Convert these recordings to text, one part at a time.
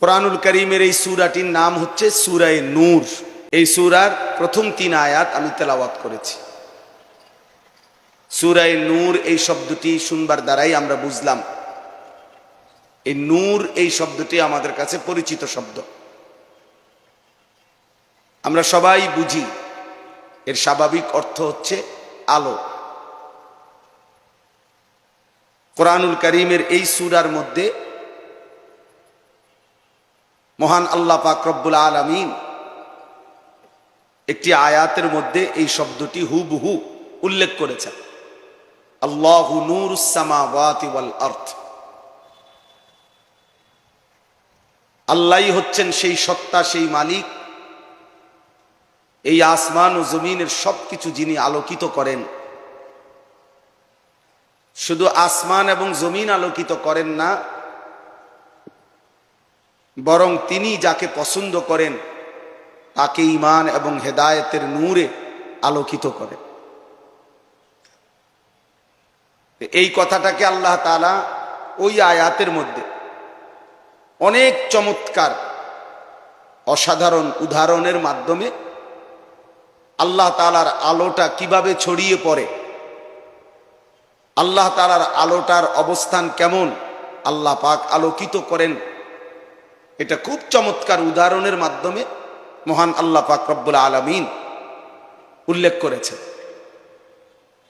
কোরআনুল করিমের এই সুরাটির নাম হচ্ছে সুরায় নূর। এই সুরার প্রথম তিন আয়াত আমি তেলাওয়াত করেছি। সুরায় নূর এই শব্দটি শুনবার দ্বারাই আমরা বুঝলাম, এই নূর এই শব্দটি আমাদের কাছে পরিচিত শব্দ। আমরা সবাই বুঝি, এর স্বাভাবিক অর্থ হচ্ছে আলো। কোরআনুল করিমের এই সুরার মধ্যে মহান আল্লাহ পাক রব্বুল আলমিন একটি আয়াতের মধ্যে এই শব্দটি হুবহু উল্লেখ করেছেন। আল্লাহ নূর ওয়াল আর্থ আল্লাহই হচ্ছেন সেই সত্তা, সেই মালিক। এই আসমান ও জমিনের সবকিছু যিনি আলোকিত করেন। শুধু আসমান এবং জমিন আলোকিত করেন না বরং তিনি যাকে পছন্দ করেন, তাকে ইমান এবং হেদায়েতের নূরে আলোকিত করেন। এই কথাটাকে আল্লাহ তালা ওই আয়াতের মধ্যে অনেক চমৎকার, অসাধারণ উদাহরণের মাধ্যমে আল্লাহ তালার আলোটা কীভাবে ছড়িয়ে পড়ে, আল্লাহ তালার আলোটার অবস্থান কেমন, আল্লাহ পাক আলোকিত করেন এটা খুব চমৎকার উদাহরণের মাধ্যমে মহান আল্লাহ পাক রব্বুল আলমিন উল্লেখ করেছে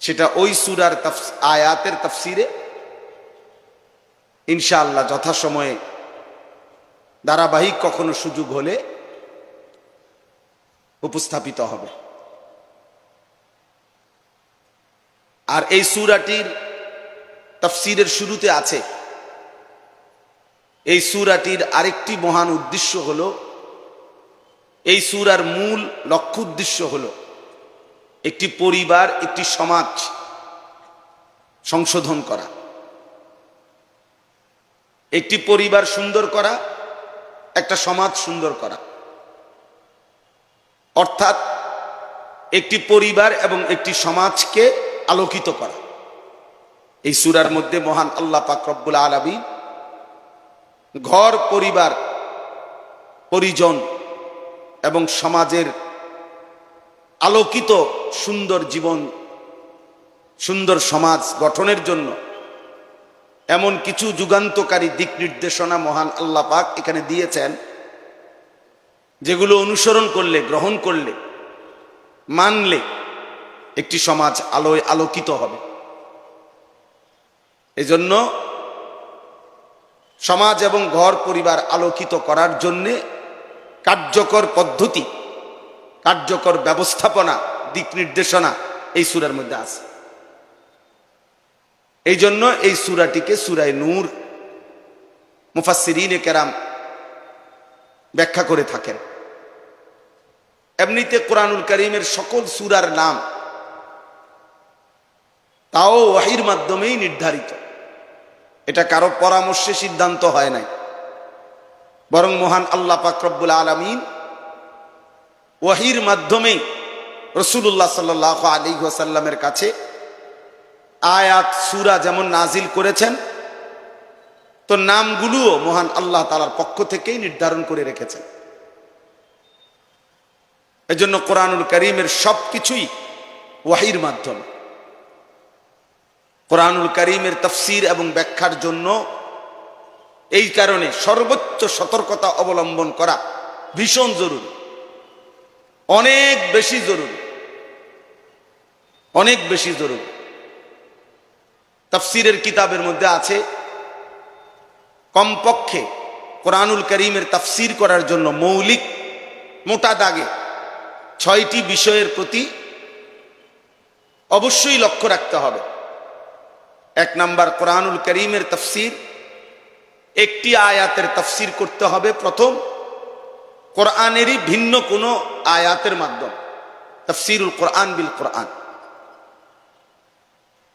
সেটা ওই সুরার আয়াতের তফসিরে ইনশাআল্লাহ যথাসময়ে ধারাবাহিক কখনো সুযোগ হলে উপস্থাপিত হবে। আর এই সুরাটির তফসিরের শুরুতে আছে এই সুরাটির আরেকটি মহান উদ্দেশ্য হল, এই সুরার মূল লক্ষ্য উদ্দেশ্য হল একটি পরিবার, একটি সমাজ সংশোধন করা। একটি পরিবার সুন্দর করা, একটা সমাজ সুন্দর করা। অর্থাৎ একটি পরিবার এবং একটি সমাজকে আলোকিত করা। এই সুরার মধ্যে মহান আল্লাহ পাক আলমী ঘর, পরিবার, পরিজন এবং সমাজের আলোকিত সুন্দর জীবন, সুন্দর সমাজ গঠনের জন্য এমন কিছু যুগান্তকারী দিক নির্দেশনা মহান আল্লাহ পাক এখানে দিয়েছেন, যেগুলো অনুসরণ করলে, গ্রহণ করলে, মানলে একটি সমাজ আলোয় আলোকিত হবে। এজন্য সমাজ এবং ঘর পরিবার আলোকিত করার জন্যে কার্যকর পদ্ধতি, কার্যকর ব্যবস্থাপনা, দিক নির্দেশনা এই সুরার মধ্যে আছে। এই জন্য এই সুরাটিকে সুরায় নূর মুফাসিরিন কেরাম ব্যাখ্যা করে থাকেন। এমনিতে কোরআনুল করিমের সকল সুরার নাম তাও ওয়াহির মাধ্যমেই নির্ধারিত। এটা কারও পরামর্শে সিদ্ধান্ত হয় নাই। বরং মহান আল্লাহ পাকরব্বুল আলমিন ওয়াহির মাধ্যমেই রসুল্লাহ সাল্লাহ আলী ওয়াসাল্লামের কাছে আয়াত, সুরা যেমন নাজিল করেছেন, তো নামগুলোও মহান আল্লাহ তালার পক্ষ থেকেই নির্ধারণ করে রেখেছেন। এজন্য কোরআনুল করিমের সব কিছুই ওয়াহির মাধ্যমে। কোরআনুল করিমের তফসির এবং ব্যাখ্যার জন্য এই কারণে সর্বোচ্চ সতর্কতা অবলম্বন করা ভীষণ জরুরি। অনেক বেশি জরুরি। অনেক বেশি জরুরি। তফসিরের কিতাবের মধ্যে আছে, কমপক্ষে কোরআনুল করিমের তফসির করার জন্য মৌলিক মোটা দাগে ছয়টি বিষয়ের প্রতি অবশ্যই লক্ষ্য রাখতে হবে। এক নাম্বার কোরআনুল করিমের তফসির, একটি আয়াতের তফসির করতে হবে প্রথম। কোরআনেরই ভিন্ন কোনো আয়াতের মাধ্যম। তফসিরুল কোরআন বিল কোরআন।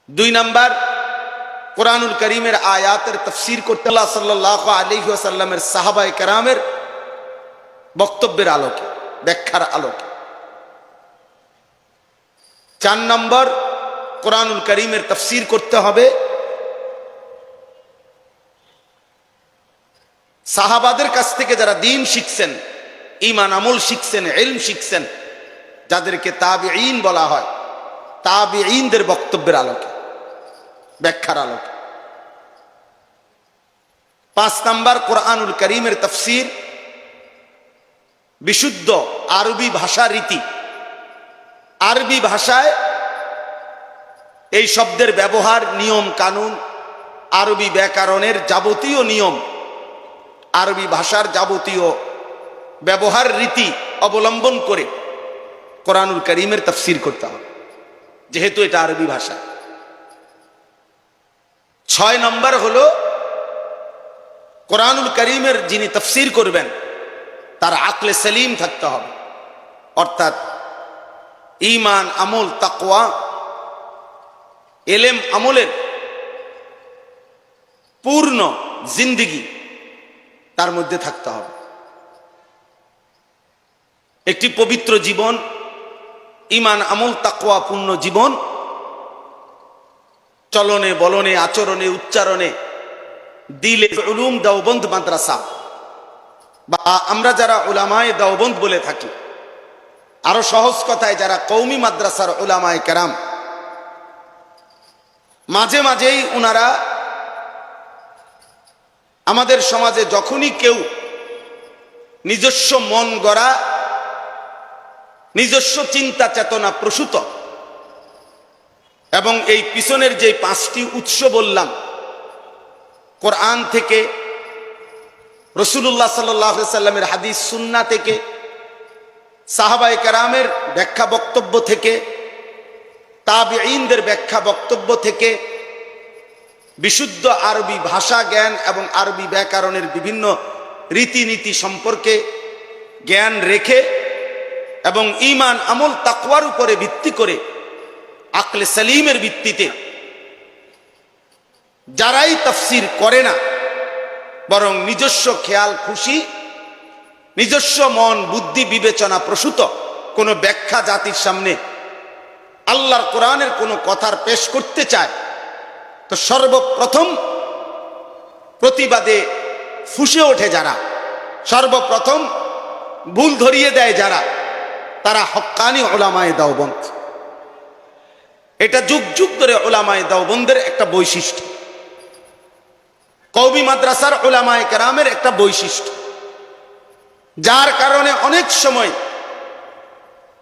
দুই নাম্বার, কোরআনুল করিমের আয়াতের তফসির করতে আল্লাহ সাল্লাহ আলহি আসাল্লামের সাহাবাই কেরামের বক্তব্যের আলোকে, ব্যাখ্যার আলোকে। চার নম্বর কোরআনুল করিমের তফসির করতে হবে। সাহাবাদের কাছ থেকে যারা দিন শিখছেন ইমান আমল শিখছেন এলম শিখছেন, যাদেরকে তাবে বলা হয় তাবে বক্তব্যের আলোকে, ব্যাখ্যার আলোকে। পাঁচ নাম্বার কোরআনুল করিমের তফসির, বিশুদ্ধ আরবি ভাষা রীতি। আরবি ভাষায় এই শব্দের ব্যবহার নিয়ম কানুন, আরবি ব্যাকরণের যাবতীয় নিয়ম, আরবি ভাষার যাবতীয় ব্যবহার রীতি অবলম্বন করে কোরআনুল করিমের তফসির করতে হবে, যেহেতু এটা আরবি ভাষা। ছয় নম্বর হলো, কোরআনুল করিমের যিনি তফসির করবেন, তার আকলে সেলিম থাকতে হবে। অর্থাৎ ইমান আমল, তাকওয়া এলেম আমলের পূর্ণ জিন্দিগি তার মধ্যে থাকতে হবে। একটি পবিত্র জীবন ইমান আমল, তাকওয়া, পূর্ণ জীবন, চলনে, বলনে, আচরণে, উচ্চারণে, দিলে উলুম, দাওবন্দ, মাদ্রাসা বা আমরা যারা ওলামায় দাওবন্দ বলে থাকি, আরও সহজ কথায় যারা কৌমি মাদ্রাসার ওলামায় কেরাম মাঝে মাঝেই ওনারা আমাদের সমাজে যখনই কেউ নিজস্ব মন গড়া, নিজস্ব চিন্তা চেতনা প্রসূত, এবং এই পিছনের যে পাঁচটি উৎস বললাম, কোরআন থেকে রসুল্লাহ সাল্লামের হাদিস সুন্না থেকে সাহাবাই কারামের ব্যাখ্যা বক্তব্য থেকে তাবিঈনদের ব্যাখ্যা বক্তব্য থেকে বিশুদ্ধ আরবি ভাষা জ্ঞান এবং আরবি ব্যাকরণের বিভিন্ন রীতিনীতি সম্পর্কে জ্ঞান রেখে এবং ইমান আমল, তাকওয়ার উপরে ভিত্তি করে, আকলে সালিমের ভিত্তিতে যারাই তফসির করে না, বরং নিজস্ব খেয়াল, খুশি, নিজস্ব মন, বুদ্ধি বিবেচনা প্রসূত কোনো ব্যাখ্যা জাতির সামনে আল্লাহর কোরআনের কোনো কথার পেশ করতে চায়। তো সর্বপ্রথম প্রতিবাদে ফুসে ওঠে যারা। সর্বপ্রথম ভুল ধরিয়ে দেয় যারা, তারা হক্কানি ওলামায় দাওবন্দ। এটা যুগ যুগ ধরে ওলামায় দাওবন্দের একটা বৈশিষ্ট্য। কৌমি মাদ্রাসার ওলামায় কেরামের একটা বৈশিষ্ট্য। যার কারণে অনেক সময়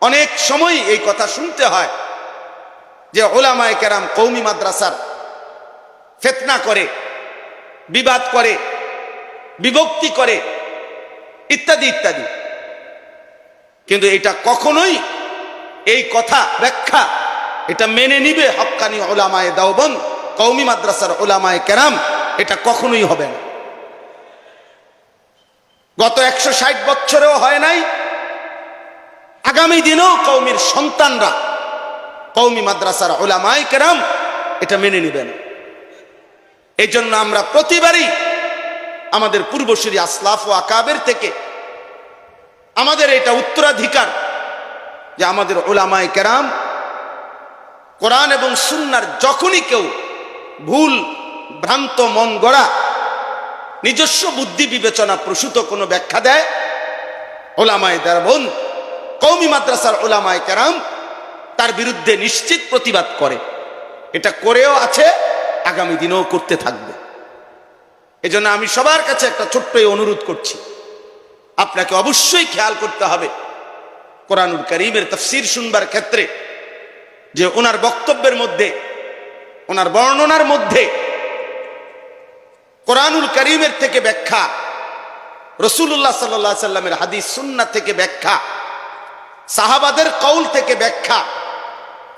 অনেক সময় এই কথা শুনতে হয়। যে ওলামায় কেরাম কৌমি মাদ্রাসার ফেতনা করে, বিবাদ করে, বিভক্তি করে, ইত্যাদি ইত্যাদি। কিন্তু এটা কখনোই এই কথা ব্যাখ্যা, এটা মেনে নিবে হক্কানি ওলামায় দাওবন কৌমি মাদ্রাসার ওলামায় কেরাম, এটা কখনোই হবে না। গত একশো ষাট বছরেও হয় নাই, আগামী দিনেও কৌমির সন্তানরা কৌমি মাদ্রাসার ওলামায় কেরাম এটা মেনে নিবে না এই জন্য আমরা প্রতিবারই আমাদের পূর্বসূরি আসলাফ ও আকাবের থেকে আমাদের এটা উত্তরাধিকার যে আমাদের ওলামায় কেরাম কোরআন এবং সুন্নার যখনই কেউ ভুল, ভ্রান্ত, মন গড়া, নিজস্ব বুদ্ধি বিবেচনা প্রসূত কোনো ব্যাখ্যা দেয় ওলামায় দেরবন কৌমি মাদ্রাসার ওলামায় কেরাম তার বিরুদ্ধে নিশ্চিত প্রতিবাদ করে। এটা করেও আছে, আগামী দিনেও করতে থাকবে। এজন্য আমি সবার কাছে একটা ছোট্ট অনুরোধ করছি। আপনাকে অবশ্যই খেয়াল করতে হবে, কোরআনুল করিমের তফসির শুনবার ক্ষেত্রে যে ওনার বক্তব্যের মধ্যে, ওনার বর্ণনার মধ্যে কোরআনুল করিমের থেকে ব্যাখ্যা রসুল্লাহ সাল্লা সাল্লামের হাদিস সুন্না থেকে ব্যাখ্যা, সাহাবাদের কৌল থেকে ব্যাখ্যা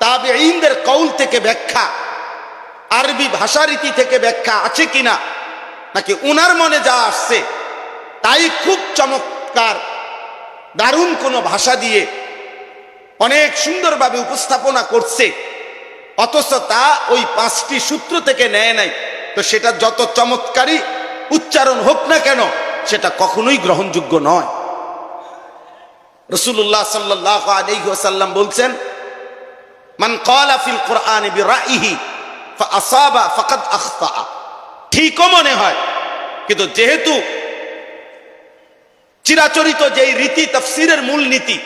তাবে ইনদের কৌল থেকে ব্যাখ্যা, আরবি ভাষারীতি থেকে ব্যাখ্যা আছে কিনা, নাকি উনার মনে যা আসছে, তাই খুব চমৎকার, দারুণ কোনো ভাষা দিয়ে অনেক সুন্দরভাবে উপস্থাপনা করছে, অথচ তা ওই পাঁচটি সূত্র থেকে নেয় নাই। তো সেটা যত চমৎকারী উচ্চারণ হোক না কেন, সেটা কখনোই গ্রহণযোগ্য নয়। রসুল্লাহ সাল্লাহ আলাইসাল্লাম বলছেন মান কলা ফিল কোরআন বিরাইহি আসাবা ফাকাদ আখতা ঠিকও মনে হয়, কিন্তু যেহেতু চিরাচরিত যেই রীতি তফসিরের মূল নীতি,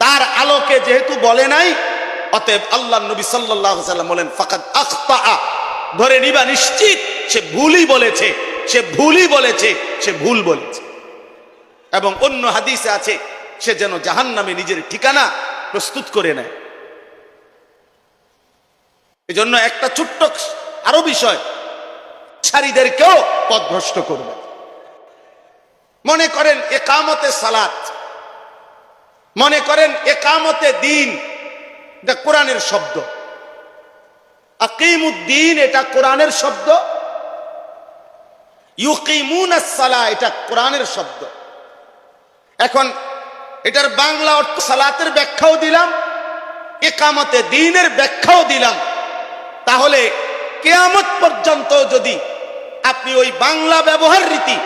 তার আলোকে যেহেতু বলে নাই, অতএব আল্লাহ নবী সাল্লাহ সাল্লাম বলেন, ফাকাদ আখতা ধরে নিবা নিশ্চিত, সে ভুলই বলেছে, সে ভুলই বলেছে, সে ভুল বলেছে। এবং অন্য হাদিসে আছে, সে যেন জাহান নামে নিজের ঠিকানা প্রস্তুত করে নেয়। এজন্য একটা ছোট্ট আরও বিষয় সারীদেরকেও পথভ্রষ্ট করবে। মনে করেন একামতে সালাত, মনে করেন একামতে দিন, এটা কোরআনের শব্দ। আকিমুদ্দিন এটা কোরআনের শব্দ। ইউকিমুন সালা এটা কোরআনের শব্দ। এখন এটার বাংলা অর্থ সালাতের ব্যাখ্যাও দিলাম, একামতে দিনের ব্যাখ্যাও দিলাম। তাহলে কেয়ামত পর্যন্ত যদি আপনি ওই বাংলা ব্যবহার রীতি,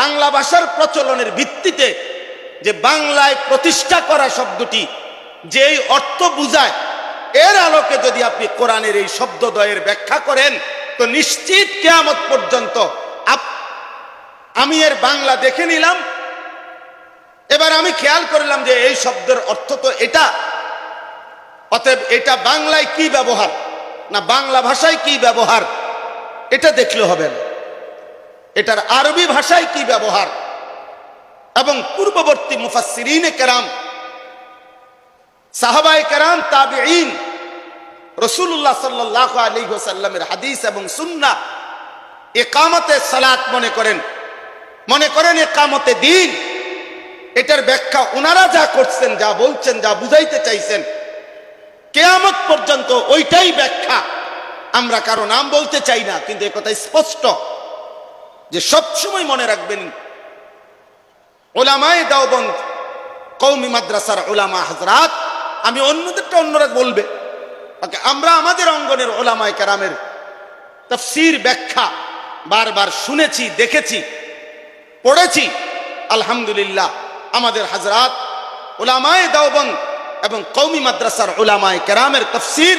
বাংলা ভাষার প্রচলনের ভিত্তিতে যে বাংলায় প্রতিষ্ঠা করা শব্দটি, যেই অর্থ বুঝায়, এর আলোকে যদি আপনি কোরআনের এই শব্দদ্বয়ের ব্যাখ্যা করেন, তো নিশ্চিত কেয়ামত পর্যন্ত আমি এর বাংলা দেখে নিলাম। এবার আমি খেয়াল করলাম যে এই শব্দের অর্থ তো এটা। অতএব এটা বাংলায় কি ব্যবহার? না বাংলা ভাষায় কি ব্যবহার? এটা দেখলে হবে না। এটার আরবি ভাষায় কি ব্যবহার? এবং পূর্ববর্তী মুফাসসিরিনে কেরাম, সাহাবায়ে কেরাম, তাবিঈন রসুল্লাহ সাল্লাহ আলী সাল্লামের হাদিস এবং সুন্না একামতে সালাত মনে করেন। মনে করেন একামতে দিন। এটার ব্যাখ্যা ওনারা যা করছেন, যা বলছেন, যা বুঝাইতে চাইছেন কেয়ামত পর্যন্ত ওইটাই ব্যাখ্যা। আমরা কারও নাম বলতে চাই না, কিন্তু একথা স্পষ্ট যে সবসময় মনে রাখবেন, ওলামায় দাওবন্দ কৌমি মাদ্রাসার ওলামা হাজরাত, আমি অন্যদেরটা অন্যরা বলবে। আমরা আমাদের অঙ্গনের ওলামায় কারামের তফসির ব্যাখ্যা বারবার শুনেছি, দেখেছি, পড়েছি। আলহামদুলিল্লাহ, আমাদের হাজরাত, ওলামায় দাওবন এবং কৌমি মাদ্রাসার ওলামায় কেরামের তফসির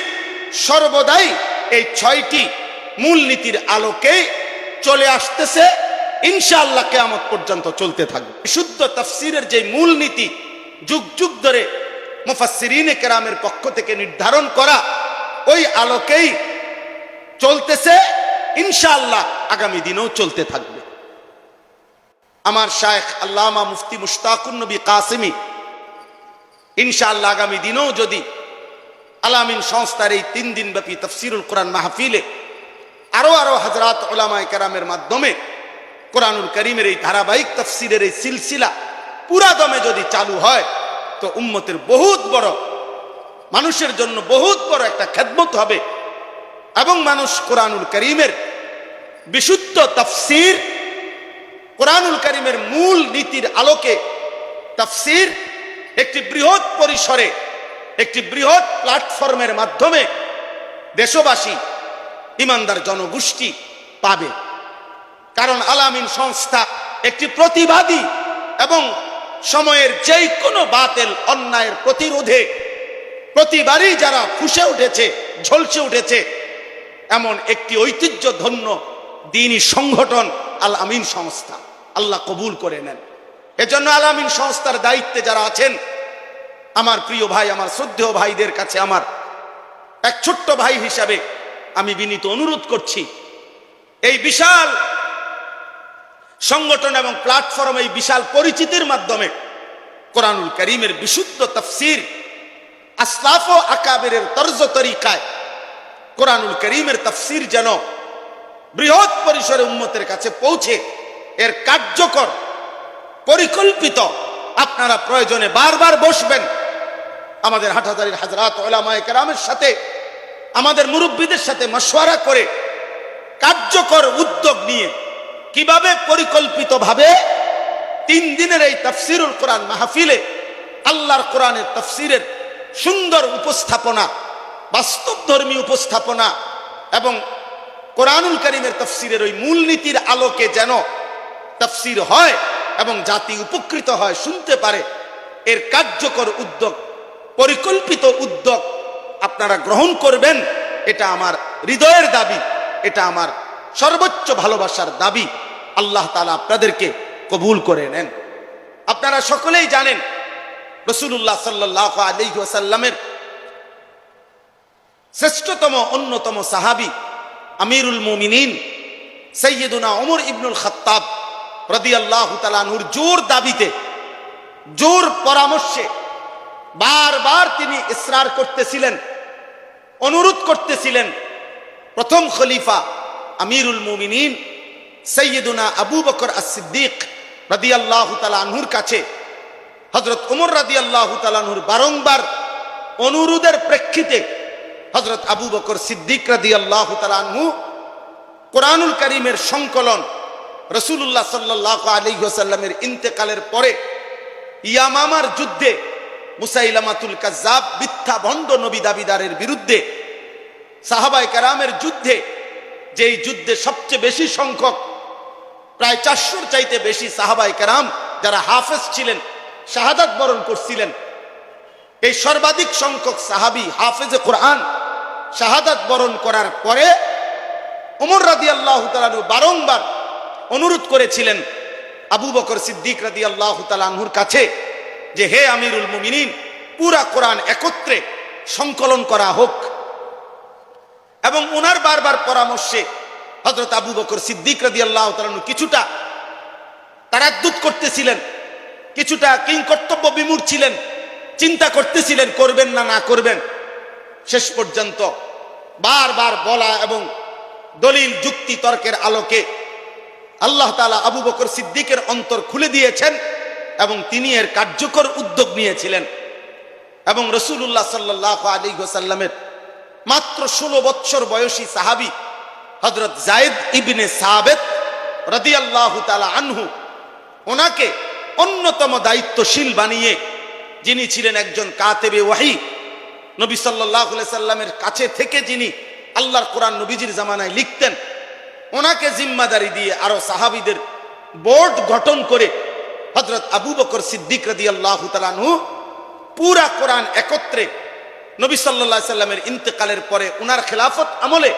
সর্বদাই এই ছয়টি মূল নীতির আলোকে চলে আসতেছে। ইনশাআল্লাহ কেয়ামত পর্যন্ত চলতে থাকবে। শুদ্ধ তফসিরের যে মূল নীতি যুগ যুগ ধরে মুফাসসিরিনে কেরামের পক্ষ থেকে নির্ধারণ করা, ওই আলোকেই চলতেছে। ইনশাআল্লাহ আগামী দিনেও চলতে থাকবে। আমার শায়েখ আল্লামা মুফতি মুশতাকুর নবী কাসিমি ইনশাআল্লাহ আগামী দিনেও যদি আলামিন সংস্থার এই তিন দিন ব্যাপী তফসিরুল কোরআন মাহফিলে আরও আরও হাজরাত ওলামায় কেরামের মাধ্যমে কোরআনুল করিমের এই ধারাবাহিক তফসিরের এই সিলসিলা পুরা দমে যদি চালু হয়, তো উম্মতের বহুত বড়, মানুষের জন্য বহুত বড় একটা খেদমত হবে এবং মানুষ কোরআনুল করিমের বিশুদ্ধ তফসির, কোরআনুল করিমের মূল নীতির আলোকে তাফসির একটি বৃহৎ পরিসরে, একটি বৃহৎ প্ল্যাটফর্মের মাধ্যমে দেশবাসী, ইমানদার জনগোষ্ঠী পাবে। কারণ আলামিন সংস্থা একটি প্রতিবাদী এবং সময়ের যেই কোনো বাতেল অন্যায়ের প্রতিরোধে প্রতিবারই যারা ফুসে উঠেছে, ঝলসে উঠেছে, এমন একটি ঐতিহ্য ধন্য দিনী সংগঠন আল আমিন সংস্থা। আল্লাহ কবুল করে নেন। এজন্য আল আমিন সংস্থার দায়িত্বে যারা আছেন, আমার প্রিয় ভাই, আমার শ্রদ্ধেয় ভাইদের কাছে আমার এক ছোট্ট ভাই হিসাবে আমি বিনীত অনুরোধ করছি। এই বিশাল সংগঠন এবং প্ল্যাটফর্ম, এই বিশাল পরিচিতির মাধ্যমে কোরআনুল করিমের বিশুদ্ধ তফসির আসলাফ আকাবের তর্জ তরিকায় কোরআনুল করিমের তফসির যেন বৃহৎ পরিসরে উন্মতের কাছে পৌঁছে, এর কার্যকর পরিকল্পিত। আপনারা প্রয়োজনে বারবার বসবেন। আমাদের হাটাদারির হাজরাত ওলামায় সাথে, আমাদের মুরব্বীদের সাথে মশওয়ারা করে কার্যকর উদ্যোগ নিয়ে কীভাবে পরিকল্পিতভাবে তিন দিনের এই তফসিরুল কোরআন মাহফিলে আল্লাহর কোরআনের তফসিরের সুন্দর উপস্থাপনা, বাস্তবধর্মী উপস্থাপনা এবং কোরআনুল করিমের তফসিরের ওই মূলনীতির আলোকে যেন তফসির হয় এবং জাতি উপকৃত হয়, শুনতে পারে। এর কার্যকর উদ্যোগ, পরিকল্পিত উদ্যোগ আপনারা গ্রহণ করবেন, এটা আমার হৃদয়ের দাবি, এটা আমার সর্বোচ্চ ভালোবাসার দাবি। আল্লাহ তালা আপনাদেরকে কবুল করে নেন। আপনারা সকলেই জানেন রসুল্লাহ সাল্লাহ আলহিহাসাল্লামের শ্রেষ্ঠতম, অন্যতম সাহাবি আমিরুল মুমিনিন সৈয়দুনা ওমর ইবনুল খত্তাব। রদি আল্লাহ তালানুর জোর দাবিতে, জোর পরামর্শে বারবার তিনি ইসরার করতেছিলেন, অনুরোধ করতেছিলেন। প্রথম খলিফা আমিরুল মুমিনিন সৈয়দুনা আবু বকর সিদ্দিক রাদি আল্লাহ তালাহুর কাছে হজরত উমর রাদি আল্লাহ তালাহুর বারংবার অনুরোধের প্রেক্ষিতে হজরত আবু বকর সিদ্দিক রাদি আল্লাহ তালাহু কোরআনুল করিমের সংকলন রসুল্লাহ সাল্লাহ আলিহাসাল্লামের ইন্তেকালের পরে ইয়ামামার যুদ্ধে মুসাইলামাতুল কাজাব মিথ্যা ভণ্ড নবী দাবিদারের বিরুদ্ধে সাহাবাই কারামের যুদ্ধে, যেই যুদ্ধে সবচেয়ে বেশি সংখ্যক, প্রায় চারশোর চাইতে বেশি সাহাবাই কারাম যারা হাফেজ ছিলেন, শাহাদাত বরণ করছিলেন, এই সর্বাধিক সংখ্যক সাহাবি হাফেজে কোরআন শাহাদাত বরণ করার পরে ওমর রাদি আল্লাহ তালু বারংবার অনুরোধ করেছিলেন আবু বকর সিদ্দিক রাদি আল্লাহ তালাহুর কাছে যে, হে আমিরুল মুমিনিন, পুরা কোরআন একত্রে সংকলন করা হোক। এবং ওনার বারবার পরামর্শে হজরত আবু বকর সিদ্দিক রাদি আল্লাহ তালানু কিছুটা তারাদ্দুত করতেছিলেন, কিছুটা কিং কর্তব্য বিমূর ছিলেন, চিন্তা করতেছিলেন, করবেন না না করবেন? শেষ পর্যন্ত বারবার বলা এবং দলিল, যুক্তি, তর্কের আলোকে আল্লাহ তালা আবু বকর সিদ্দিকের অন্তর খুলে দিয়েছেন এবং তিনি এর কার্যকর উদ্যোগ নিয়েছিলেন। এবং রসুল্লাহ সাল্লাহ আলী সাল্লামের মাত্র ষোলো বৎসর বয়সী সাহাবি হজরত জায়দ ইবনে সাবেদ রদি আল্লাহ তালা আনহু, ওনাকে অন্যতম দায়িত্বশীল বানিয়ে যিনি ছিলেন একজন কাতেবে ওয়াহি, নবী সাল্লাহ সাল্লামের কাছে থেকে যিনি আল্লাহর কোরআন নবীজির জামানায় লিখতেন ওনাকে জিম্মাদারি দিয়ে আরও সাহাবিদের বোর্ড গঠন করে হজরত আবু বকর সিদ্দিক রদি আল্লাহ পুরা কোরআন একত্রে নবী সাল্লা সাল্লামের ইন্তেকালের পরে উনার খেলাফত আমলে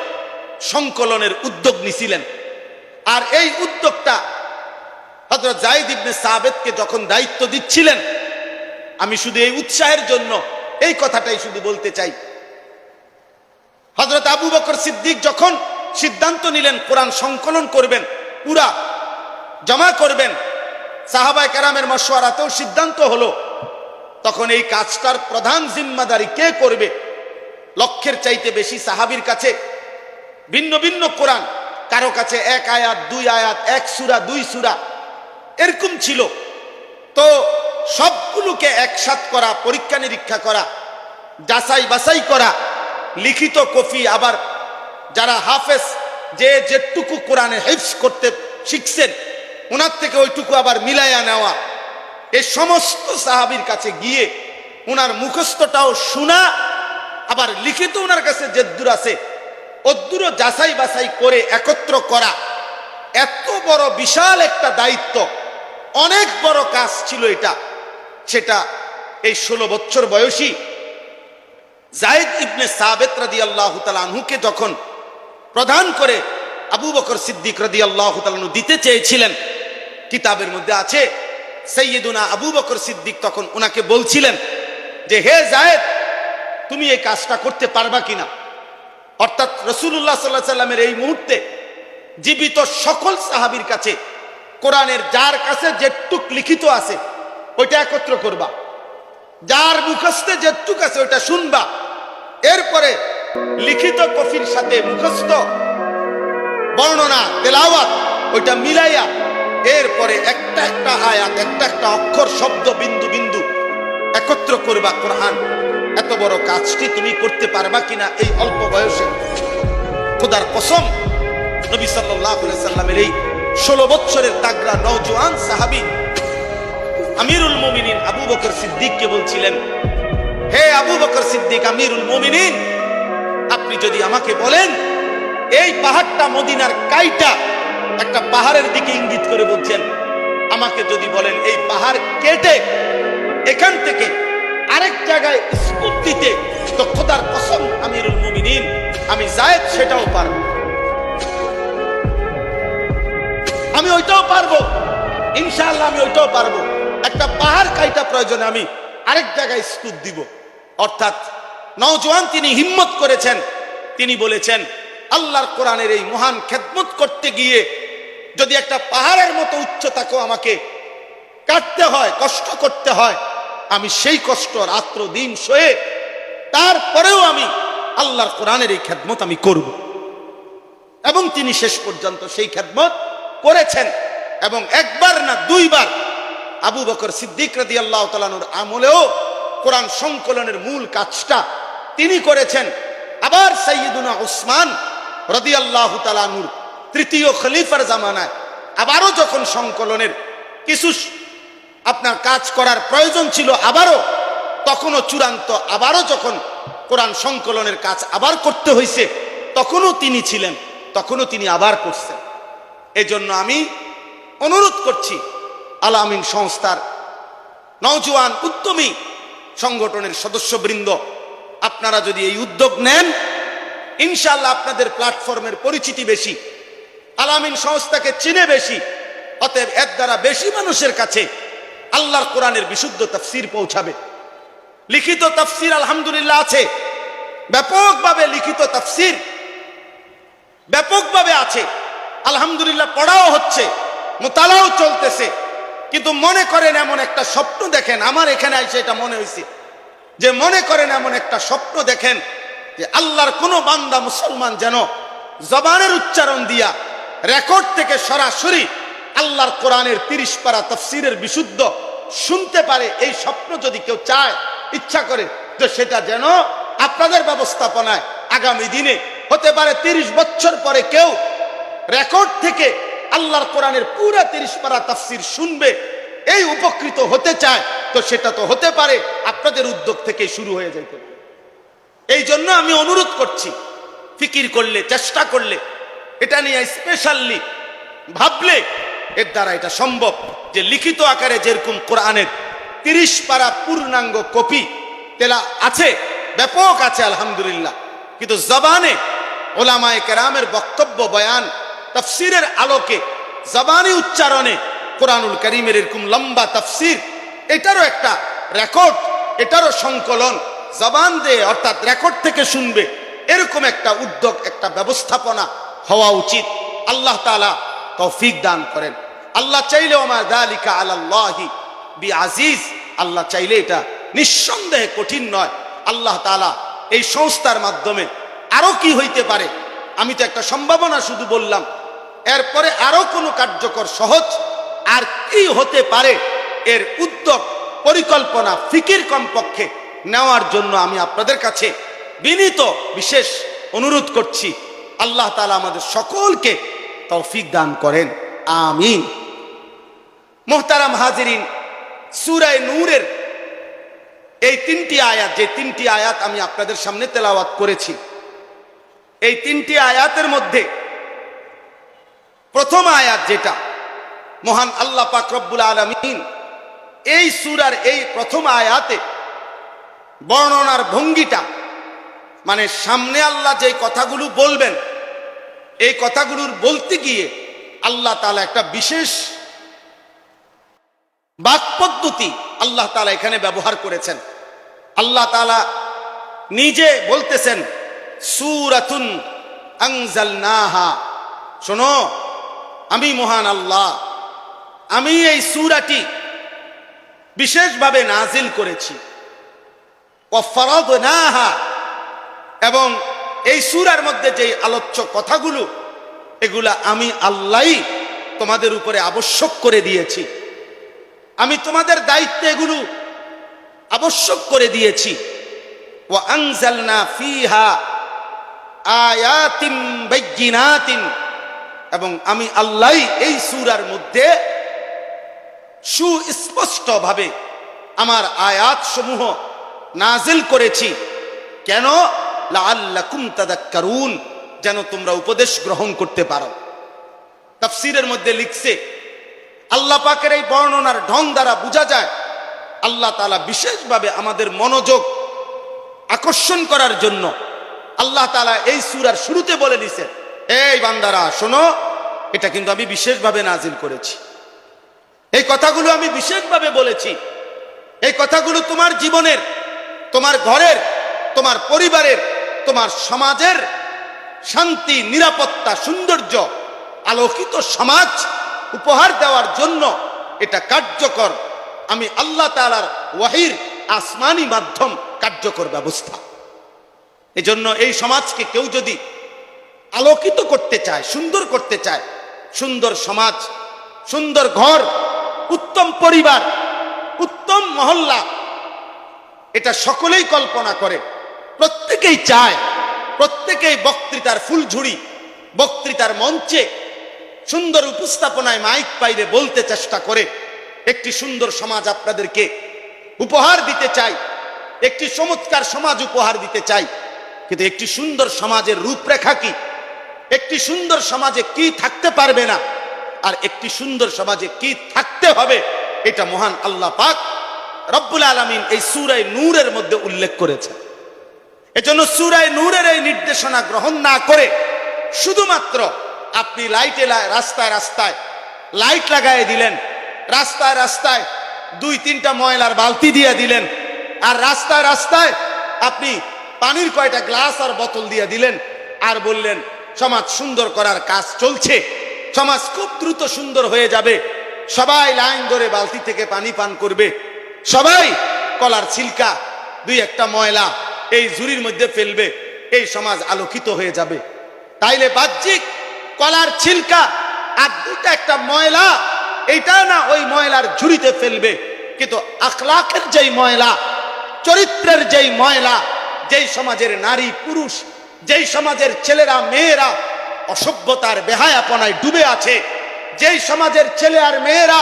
সংকলনের উদ্যোগ নিছিলেন। আর এই উদ্যোগটা হজরত জাহিদ ইবনে সাবেদকে যখন দায়িত্ব দিচ্ছিলেন, আমি শুধু এই উৎসাহের জন্য এই কথাটাই শুধু বলতে চাই। হজরত আবু বকর সিদ্দিক যখন সিদ্ধান্ত নিলেন, কোরআন সংকলন করবেন, পুরা জমা করবেন। সাহাবাই কারামের মশওয়ারাতেও সিদ্ধান্ত হলো, তখন এই কাজটার প্রধান জিম্মাদারি কে করবে? লক্ষ্যের চাইতে বেশি সাহাবির কাছে ভিন্ন ভিন্ন কোরআন, কারও কাছে এক আয়াত, দুই আয়াত, এক সুরা, দুই সুরা, এরকম ছিল। তো সবগুলোকে একসাথ করা পরীক্ষা নিরীক্ষা করা যাচাই বাছাই করা, লিখিত কফি আবার যারা হাফেজ, যে যেটুকু কোরআনে হেফস করতে শিখছেন ওনার থেকে ওইটুকু আবার মিলাইয়া নেওয়া। এই সমস্ত সাহাবির কাছে গিয়ে ওনার মুখস্থটাও শোনা, আবার লিখিত ওনার কাছে যেদ্দুর আছে, অদ্দুর যাচাই বাছাই করে একত্র করা। এত বড় বিশাল একটা দায়িত্ব, অনেক বড় কাজ ছিল এটা। সেটা এই ষোলো বছর বয়সী জায়দ ইবনে সাবেত রাদি আল্লাহ তালাহুকে যখন প্রধান করে আবু বকর সিদ্দিক রাদি আল্লাহ দিতে চেয়েছিলেন। কিতাবের মধ্যে আছে সৈয়দুনা আবু বকর সিদ্দিক তখন ওনাকে বলছিলেন যে, হে জায়দ, তুমি এই কাজটা করতে পারবা কিনা? অর্থাৎ রসুল্লাহ সাল্লাহ সাল্লামের এই মুহূর্তে জীবিত সকল সাহাবির কাছে কোরআনের যার কাছে যেটুক লিখিত আছে, ওইটা একত্র করবা। যার মুখস্থে যেটুক আছে, ওইটা শুনবা। এরপরে লিখিত কফির সাথে মুখস্থ। বর্ণনা, তেলাওয়াত, ওইটা মিলাইয়া, এরপরে একটা একটা আয়াত, একটা একটা অক্ষর, শব্দ, বিন্দু বিন্দু একত্র করবা কোরআন। এত বড় কাজটি তুমি করতে পারবা কিনা এই অল্প বয়সে? খোদার কসম, নবী সাল্লাহ সাল্লামের এই ষোলো বৎসরের তাগরা নওজোয়ান সাহাবি আমিরুল মোমিনিন আবু বকর সিদ্দিককে বলছিলেন, হে আবু বকর সিদ্দিক, আমিরুল মোমিনিন আপনি যদি আমাকে বলেন, এই পাহাড়টা মদিনার কাইটা, একটা পাহাড়ের দিকে ইঙ্গিত করে বলছেন, আমাকে যদি বলেন এই পাহাড় কেটে, এখান থেকে আরেক জায়গায় স্কুপ দিতে খোদার কসম মুমিনিন, আমি জায়েদ সেটাও পারব। আমি ওইটাও পারব। ইনশাআল্লাহ আমি ওইটাও পারব। একটা পাহাড় কাইটা প্রয়োজনে আমি আরেক জায়গায় স্তূপ দিব। অর্থাৎ নওজোয়ান তিনি হিম্মত করেছেন। তিনি বলেছেন, আল্লাহর কোরআনের এই মহান খেদমত করতে গিয়ে যদি একটা পাহাড়ের মতো উচ্চতাকেও আমাকে কাটতে হয়, কষ্ট করতে হয়, আমি সেই কষ্ট রাত্র দিন সয়ে তারপরেও আমি আল্লাহর কোরআনের এই খেদমত আমি করব। এবং তিনি শেষ পর্যন্ত সেই খেদমত করেছেন। এবং একবার না দুইবার আবু বকর সিদ্দিক রাদি আল্লাহ তালানুর আমলেও কোরআন সংকলনের মূল কাজটা তিনি করেছেন। আবার সৈয়দুনা ওসমান রদি আল্লাহ তালানুর তৃতীয় খলিফার জামানায় আবারও যখন সংকলনের কিছু আপনার কাজ করার প্রয়োজন ছিল আবারও, তখনও চূড়ান্ত আবারও যখন কোরআন সংকলনের কাজ আবার করতে হয়েছে তখনও তিনি ছিলেন, তখনও তিনি আবার করছেন। এজন্য আমি অনুরোধ করছি আলামিন সংস্থার নওজোয়ান উদ্যমী সংগঠনের সদস্যবৃন্দ আপনারা যদি এই উদ্যোগ নেন ইনশাল্লাহ আপনাদের প্ল্যাটফর্মের পরিচিতি বেশি, আলামিন সংস্থাকে চিনে বেশি, অতএব এর দ্বারা বেশি মানুষের কাছে আল্লাহর কোরআনের বিশুদ্ধ তাফসির পৌঁছাবে। লিখিত তাফসির আলহামদুলিল্লাহ আছে, ব্যাপকভাবে লিখিত তাফসির ব্যাপকভাবে আছে, আলহামদুলিল্লাহ পড়াও হচ্ছে, মোতালাও চলতেছে, কিন্তু মনে করেন এমন একটা স্বপ্ন দেখেন, আমার এখানে এসে এটা মনে হয়েছে যে মনে করেন এমন একটা স্বপ্ন দেখেন যে আল্লাহর কোনো বান্দা মুসলমান যেন জবানের উচ্চারণ দিয়া রেকর্ড থেকে সরাসরি আল্লাহর কোরআনের তিরিশ পারা তফসিরের বিশুদ্ধ শুনতে পারে, এই স্বপ্ন যদি কেউ চায়, ইচ্ছা করে, তো সেটা যেন আপনাদের ব্যবস্থাপনায় আগামী দিনে হতে পারে। তিরিশ বছর পরে কেউ রেকর্ড থেকে আল্লাহর কোরআনের পুরা তিরিশ পারা তাফসির শুনবে, এই উপকৃত হতে চায়। তো সেটা তো হতে পারে, আপনাদের উদ্যোগ থেকে শুরু হয়ে যেতে পারে। এই জন্য আমি অনুরোধ করছি, ফিকির করলে, চেষ্টা করলে, এটা নিয়ে স্পেশালি ভাবলে এর দ্বারা এটা সম্ভব যে লিখিত আকারে যেরকম কোরআনের তিরিশ পারা পূর্ণাঙ্গ কপি তেলা আছে, ব্যাপক আছে, আলহামদুলিল্লাহ। কিন্তু জবানে ওলামায় কেরামের বক্তব্য, বয়ান, তফসিরের আলোকে, জবানি উচ্চারণে কোরআনুল করিমের এরকম লম্বা তফসির এটারও একটা রেকর্ড এটারও সংকলন। জবান দিয়ে অর্থাৎ রেকর্ড থেকে শুনবে। এরকম একটা উদ্যোগ, একটা ব্যবস্থাপনা হওয়া উচিত। আল্লাহ তালা তৌফিক দান করেন। আল্লাহ চাইলে আমার দালিকা আল্লাহি বি আজিজ আল্লাহ চাইলে এটা নিঃসন্দেহে কঠিন নয়। আল্লাহ তালা এই সংস্থার মাধ্যমে আরও কি হইতে পারে? আমি তো একটা সম্ভাবনা শুধু বললাম। এরপরে আরও কোনো কার্যকর সহজ আর কি হতে পারে? এর উদ্যোগ, পরিকল্পনা, ফিকির কমপক্ষে নেওয়ার জন্য আমি আপনাদের কাছে বিনীত, বিশেষ অনুরোধ করছি। আল্লাহ তালা আমাদের সকলকে তৌফিক দান করেন। আমিন। মোহতারাম হাজিরিন, সুরায় নূরের এই তিনটি আয়াত, যে তিনটি আয়াত আমি আপনাদের সামনে তেলাওয়াত করেছি, এই তিনটি আয়াতের মধ্যে প্রথম আয়াত যেটা, মহান আল্লাহ পাক রব্বুল আলমিন এই সুরার এই প্রথম আয়াতে বর্ণনার ভঙ্গিটা মানে সামনে আল্লাহ যে কথাগুলো বলবেন, এই কথাগুলোর বলতে গিয়ে আল্লাহ তালা একটা বিশেষ বাক পদ্ধতি আল্লাহ তালা এখানে ব্যবহার করেছেন। আল্লাহ তালা নিজে বলতেছেন, সুরাতুন আংজাল নাহা শোনো, আমি মহান আল্লাহ, আমি এই সুরাটি বিশেষভাবে নাজিল করেছি। এবং এই সুরার মধ্যে যে আলোচ্য কথাগুলো, এগুলা আমি আল্লাহ তোমাদের উপরে আবশ্যক করে দিয়েছি। আমি তোমাদের দায়িত্বে এগুলো আবশ্যক করে দিয়েছি। ও আয়াতিম বাইয়িনাতিন। এবং আমি আল্লাহ এই সুরার মধ্যে সুস্পষ্টভাবে আমার আয়াত সমূহ নাজিল করেছি। কেন? তাদাক্কারুন, যেন তোমরা উপদেশ গ্রহণ করতে পারো। তাফসিরের মধ্যে লিখছে, আল্লাহ পাকের এই বর্ণনার ঢং দ্বারা বোঝা যায়, আল্লাহ তালা বিশেষভাবে আমাদের মনোযোগ আকর্ষণ করার জন্য আল্লাহ তালা এই সুরার শুরুতে বলে দিছে এই বান্দারা, শোনো, এটা কিন্তু আমি বিশেষভাবে নাজিল করেছি। এই কথাগুলো আমি বিশেষভাবে বলেছি। এই কথাগুলো তোমার জীবনের, তোমার ঘরের, তোমার পরিবারের, তোমার সমাজের শান্তি, নিরাপত্তা, সৌন্দর্য, আলোকিত সমাজ উপহার দেওয়ার জন্য এটা কার্যকর। আমি আল্লাহ তালার ওয়াহির আসমানি মাধ্যম কার্যকর ব্যবস্থা। এজন্য এই সমাজকে কেউ যদি আলোকিত করতে চায়, সুন্দর করতে চায়, সুন্দর সমাজ, সুন্দর ঘর উত্তম পরিবার, উত্তম মহল্লা, এটা সকলেই কল্পনা করে। প্রত্যেকেই চায়, প্রত্যেকেই বক্তৃতার ফুলঝুড়ি, বক্তৃতার মঞ্চে সুন্দর উপস্থাপনায় মাইক পাইলে বলতে চেষ্টা করে। একটি সুন্দর সমাজ আপনাদেরকে উপহার দিতে চাই, একটি চমৎকার সমাজ উপহার দিতে চাই। কিন্তু একটি সুন্দর সমাজের রূপরেখা কি? একটি সুন্দর সমাজে কি থাকতে পারবে না? আর একটি সুন্দর সমাজে কি থাকতে হবে, এটা মহান আল্লাহ পাক রব্বুল আলমিন এই সুরাই নূরের মধ্যে উল্লেখ করেছে এজন্য সুরাই নূরের এই নির্দেশনা গ্রহণ না করে শুধুমাত্র আপনি লাইটে রাস্তায় রাস্তায় লাইট লাগাই দিলেন, রাস্তায় রাস্তায় দুই তিনটা ময়লার বালতি দিয়ে দিলেন, আর রাস্তায় রাস্তায় আপনি পানির কয়টা গ্লাস আর বোতল দিয়ে দিলেন, আর বললেন, সমাজ সুন্দর করার কাজ চলছে। সমাজ খুব দ্রুত সুন্দর হয়ে যাবে। সবাই লাইন ধরে বালতি থেকে পানি পান করবে। সবাই কলার ছিলকা, দুই একটা ময়লা এই ঝুড়ির মধ্যে ফেলবে। এই সমাজ আলোকিত হয়ে যাবে। তাইলে বাহ্যিক কলার ছিলকা আর দুইটা একটা ময়লা, এইটা না ওই ময়লার ঝুড়িতে ফেলবে। কিন্তু আখলাখের যেই ময়লা, চরিত্রের যেই ময়লা, যেই সমাজের নারী পুরুষ, যেই সমাজের ছেলেরা, মেয়েরা অসভ্যতার বেহায়াপনায় ডুবে আছে। যেই সমাজের ছেলে আর মেয়েরা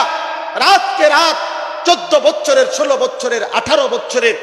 রাতকে রাত চোদ্দ বছরের, ষোলো বছরের, আঠারো বছরের